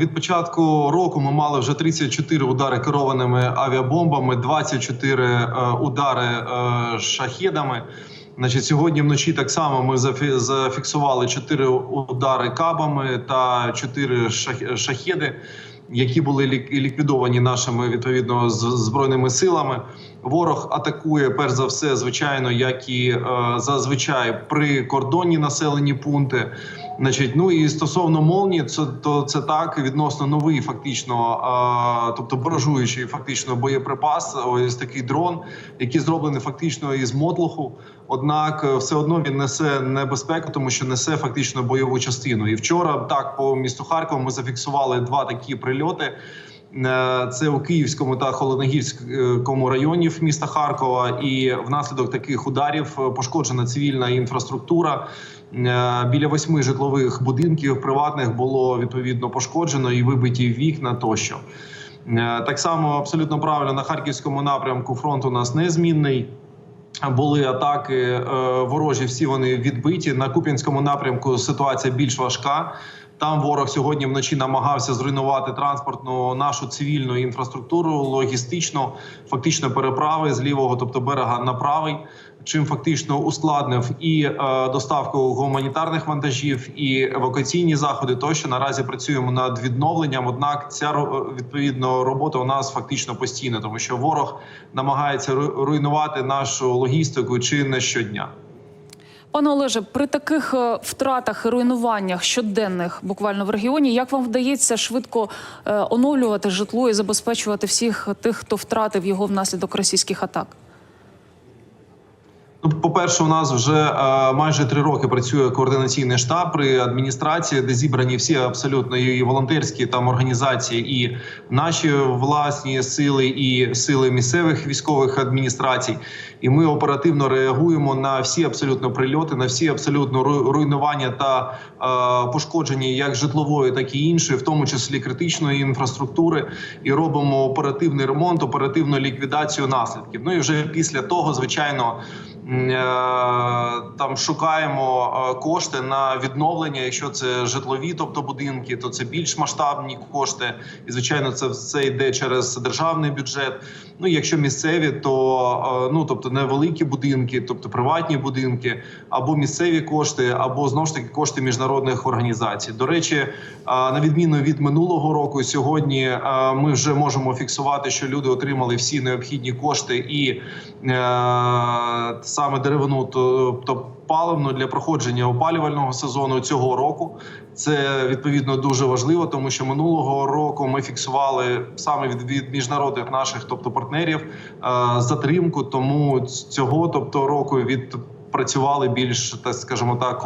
Від початку року ми мали вже 34 удари керованими авіабомбами, 24 е, удари е, шахедами. Значить, сьогодні вночі так само ми зафі- зафіксували 4 удари кабами та 4 шах- шахеди, які були лік- ліквідовані нашими відповідно збройними силами. Ворог атакує перш за все, звичайно, як і е, зазвичай прикордонні населені пункти. Значить, ну і стосовно молні, це то це так відносно новий, фактично, а, тобто баражуючий фактично боєприпас. Ось такий дрон, який зроблений фактично із мотлоху. Однак, е, все одно він несе небезпеку, тому що несе фактично бойову частину. І вчора так по місту Харкова ми зафіксували два такі прильоти. Е, Це у Київському та Холодногірському районів міста Харкова, і внаслідок таких ударів е, пошкоджена цивільна інфраструктура. Е, Біля восьми житлових будинків приватних було відповідно пошкоджено і вибиті вікна тощо. Е, Так само абсолютно правильно на харківському напрямку фронт у нас незмінний. Були атаки е, ворожі, всі вони відбиті. На Куп'янському напрямку ситуація більш важка. Там ворог сьогодні вночі намагався зруйнувати транспортну нашу цивільну інфраструктуру, логістично, фактично переправи з лівого, тобто берега на правий, чим фактично ускладнив і е, доставку гуманітарних вантажів, і евакуаційні заходи. Тощо наразі працюємо над відновленням. Однак ця відповідно робота у нас фактично постійна, тому що ворог намагається руйнувати нашу логістику чи не щодня. Пане Олеже, при таких е, втратах і руйнуваннях щоденних буквально в регіоні, як вам вдається швидко е, оновлювати житло і забезпечувати всіх тих, хто втратив його внаслідок російських атак? Ну, по-перше, у нас вже е, майже три роки працює координаційний штаб при адміністрації, де зібрані всі абсолютно і волонтерські там організації, і наші власні сили, і сили місцевих військових адміністрацій. І ми оперативно реагуємо на всі абсолютно прильоти, на всі абсолютно руйнування та е, пошкодження як житлової, так і іншої, в тому числі критичної інфраструктури, і робимо оперативний ремонт, оперативну ліквідацію наслідків. Ну і вже після того, звичайно. Е, Там шукаємо е, кошти на відновлення. Якщо це житлові, тобто будинки, то це більш масштабні кошти. І звичайно, це все йде через державний бюджет. Ну якщо місцеві, то е, ну тобто невеликі будинки, тобто приватні будинки, або місцеві кошти, або знову ж таки кошти міжнародних організацій. До речі, на відміну від минулого року, сьогодні ми вже можемо фіксувати, що люди отримали всі необхідні кошти і саме деревину, тобто паливну для проходження опалювального сезону цього року. Це відповідно дуже важливо, тому що минулого року ми фіксували саме від, від міжнародних наших, тобто партнерів, е, затримку. Тому цього, тобто року, відпрацювали більш так, скажімо так,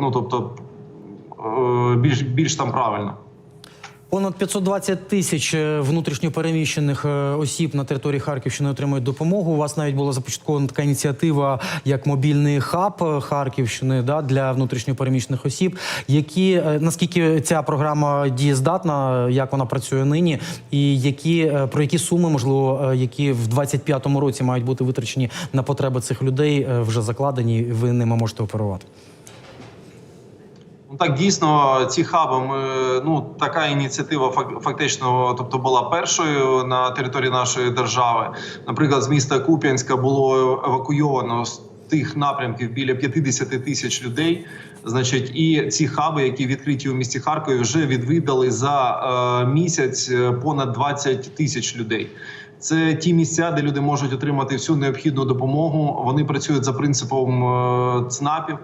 ну тобто е, більш більш там правильно. Понад 520 тисяч е, внутрішньопереміщених е, осіб на території Харківщини отримують допомогу. У вас навіть була започаткована така ініціатива, як мобільний хаб е, Харківщини да, для внутрішньопереміщених осіб. Які наскільки ця програма дієздатна, як вона працює нині, і які про які суми, можливо, які в 25-му році мають бути витрачені на потреби цих людей, вже закладені, ви ними можете оперувати? Ну так дійсно ці хаби. Ми ну така ініціатива фак- фактично, тобто була першою на території нашої держави. Наприклад, з міста Куп'янська було евакуйовано з тих напрямків біля 50 тисяч людей. Значить, і ці хаби, які відкриті у місті Харкові, вже відвідали за е, місяць е, понад 20 тисяч людей. Це ті місця, де люди можуть отримати всю необхідну допомогу. Вони працюють за принципом е, ЦНАПів.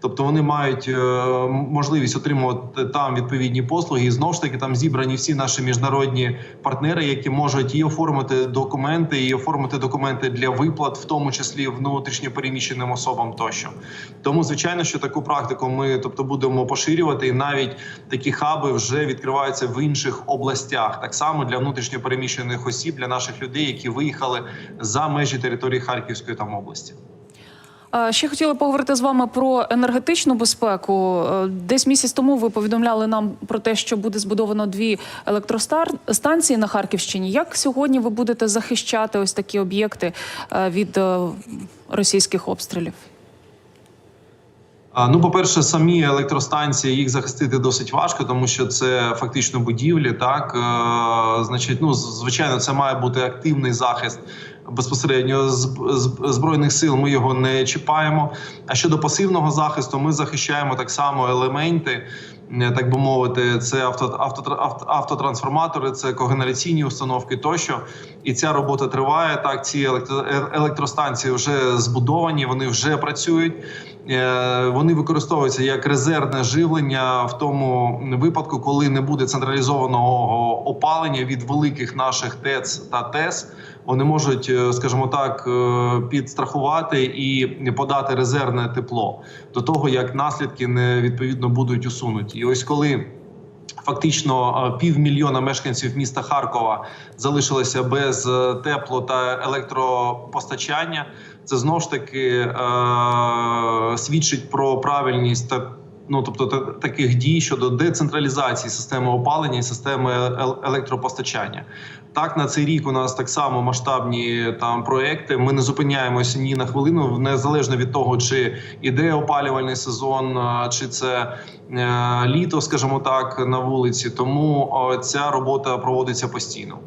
Тобто вони мають е, можливість отримувати там відповідні послуги. І знову ж таки там зібрані всі наші міжнародні партнери, які можуть і оформити документи, і оформити документи для виплат, в тому числі внутрішньо переміщеним особам тощо. Тому звичайно, що таку практику ми тобто будемо поширювати, і навіть такі хаби вже відкриваються в інших областях, так само для внутрішньо переміщених осіб, для наших людей, які виїхали за межі території Харківської там області. Е, Ще хотіла поговорити з вами про енергетичну безпеку. Е, Десь місяць тому ви повідомляли нам про те, що буде збудовано дві електростанції на Харківщині. Як сьогодні ви будете захищати ось такі об'єкти е, від російських обстрілів? Ну, по-перше, самі електростанції їх захистити досить важко, тому що це фактично будівлі. Так е, значить, ну звичайно, це має бути активний захист безпосередньо збройних сил. Ми його не чіпаємо. А щодо пасивного захисту, ми захищаємо так само елементи. Так би мовити, це авто, авто, авто, автотрансформатори, це когенераційні установки тощо. І ця робота триває. Так, ці електро, електростанції вже збудовані, вони вже працюють. Е, Вони використовуються як резервне живлення в тому випадку, коли не буде централізованого опалення від великих наших ТЕЦ та ТЕС. Вони можуть, е, скажімо так, е, підстрахувати і подати резервне тепло до того, як наслідки не відповідно будуть усунуті. І ось коли. Фактично е, півмільйона мешканців міста Харкова залишилися без е, тепло та електропостачання. Це знов ж таки е, свідчить про правильність та ну тобто та, таких дій щодо децентралізації системи опалення і системи електропостачання. Так, на цей рік у нас так само масштабні там проекти. Ми не зупиняємося ні на хвилину, незалежно від того, чи іде опалювальний сезон, чи це е, літо, скажімо так, на вулиці. Тому ця робота проводиться постійно.